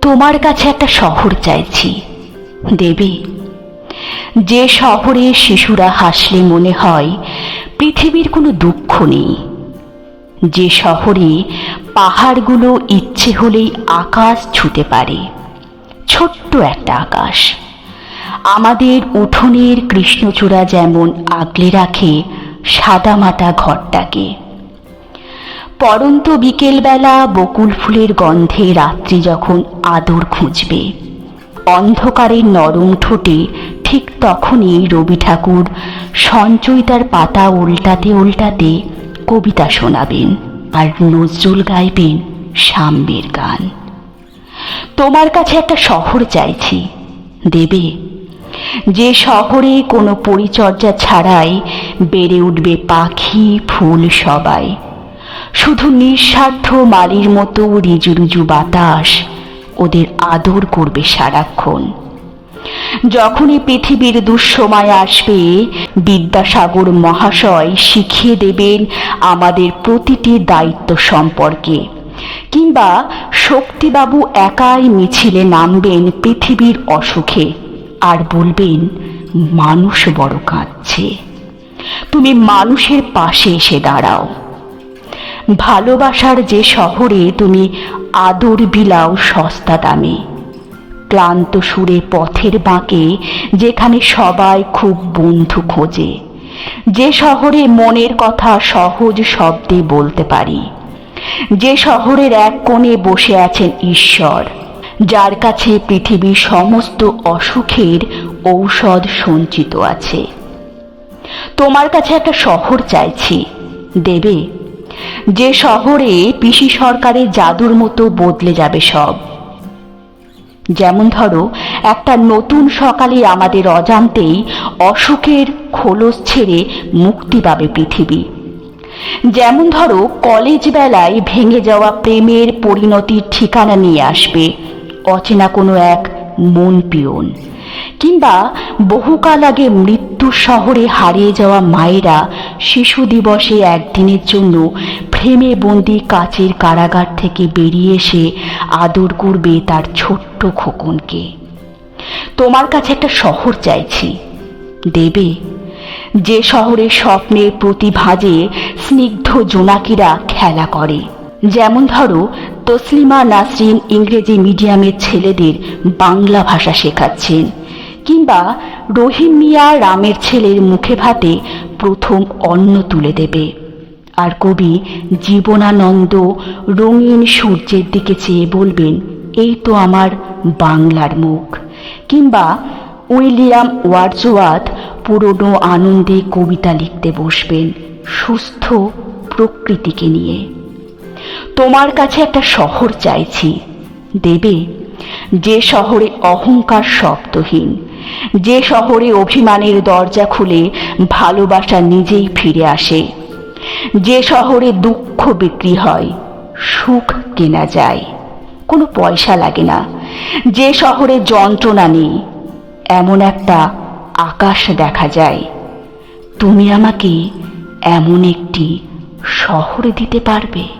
তোমার কাছে একটা শহর চাইছি। দেবী, যে শহরে শিশুরা হাসলে মনে হয় পৃথিবীর কোনো দুঃখ নেই। যে শহরে পাহাড়গুলো ইচ্ছে হলেই আকাশ ছুতে পারে, ছোট্ট একটা আকাশ। আমাদের উঠোনের কৃষ্ণচূড়া যেমন আগলে রাখে সাদামাটা ঘরটাকে। পরন্ত বিকেলবেলা বকুল ফুলের গন্ধে রাত্রি যখন আদর খুঁজবে। অন্ধকারের নরম ঠোঁটে ঠিক তখনই রবি ঠাকুর সঞ্চয়িতার পাতা উল্টাতে উল্টাতে কবিতা শোনাবেন আর নজরুল গাইবেন সাম্যের গান। তোমার কাছে একটা শহর চাইছি। দেবে? যে শহরে কোনো পরিচর্যা ছাড়াই বেড়ে উঠবে পাখি, ফুল সবাই। শুধু নিঃস্বার্থ মালির মতো রিজু রিজু বাতাস ওদের আদর করবে সারাক্ষণ। যখনই পৃথিবীর দুঃসময় আসবে, বিদ্যাসাগর মহাশয় শিখিয়ে দেবেন আমাদের প্রতিটি দায়িত্ব সম্পর্কে। কিংবা শক্তিবাবু একাই মিছিলে নামবেন পৃথিবীর অসুখে আর বলবেন, মানুষ বড় কাঁদছে। তুমি মানুষের পাশে এসে দাঁড়াও। ভালোবাসার যে শহরে তুমি আদর বিলাও সস্তা দামে। ক্লান্ত সুরে পথের বাঁকে যেখানে সবাই খুব বন্ধু খোঁজে। যে শহরে মনের কথা সহজ শব্দে বলতে পারি। যে শহরের এক কোণে বসে আছেন ঈশ্বর, যার কাছে পৃথিবীর সমস্ত অসুখের ঔষধ সঞ্চিত আছে। তোমার কাছে একটা শহর চাইছি। দেবে? যে শহরে পিসি সরকারের জাদুর মতো বদলে যাবে সব। যেমন ধরো, একটা নতুন সকালে আমাদের অজান্তেই অসুখের খোলস ছেড়ে মুক্তি পাবে পৃথিবী। যেমন ধরো, কলেজ বেলায় ভেঙে যাওয়া প্রেমের পরিণতির ঠিকানা নিয়ে আসবে অচেনা কোনো এক মন পিয়ন। কিংবা বহুকাল আগে মৃত্যুর শহরে হারিয়ে যাওয়া মায়েরা শিশু দিবসে একদিনের জন্য ফ্রেমে বন্দি কাচের কারাগার থেকে বেরিয়ে এসে আদর করবে তার ছোট্ট খোকনকে। তোমার কাছে একটা শহর চাইছি। দেবে? যে শহরে স্বপ্নের প্রতিভাজে স্নিগ্ধ জোনাকিরা খেলা করে। যেমন ধরো, তসলিমা নাসরিন ইংরেজি মিডিয়ামের ছেলেদের বাংলা ভাষা শেখাচ্ছেন, কিংবা রহিম মিয়া রামের ছেলের মুখে ভাতে প্রথম অন্ন তুলে দেবে। আর কবি জীবনানন্দ রঙিন সূর্যের দিকে চেয়ে বলবেন, এই তো আমার বাংলার মুখ। কিংবা উইলিয়াম ওয়ার্ডসওয়ার্থ পুরনো আনন্দে কবিতা লিখতে বসবেন সুস্থ প্রকৃতিকে নিয়ে। তোমার কাছে একটা শহর চাইছি। দেবে যে শহরে অহংকার শব্দহীন, যে শহরে অভিমানের দরজা খুলে ভালোবাসা নিজেই ফিরে আসে, যে শহরে দুঃখ বিক্রি হয়, সুখ কেনা যায়, কোনো পয়সা লাগে না, যে শহরে যন্ত্রণা নেই, এমন একটা আকাশ দেখা যায়। তুমি আমাকে এমন একটি শহরে দিতে পারবে?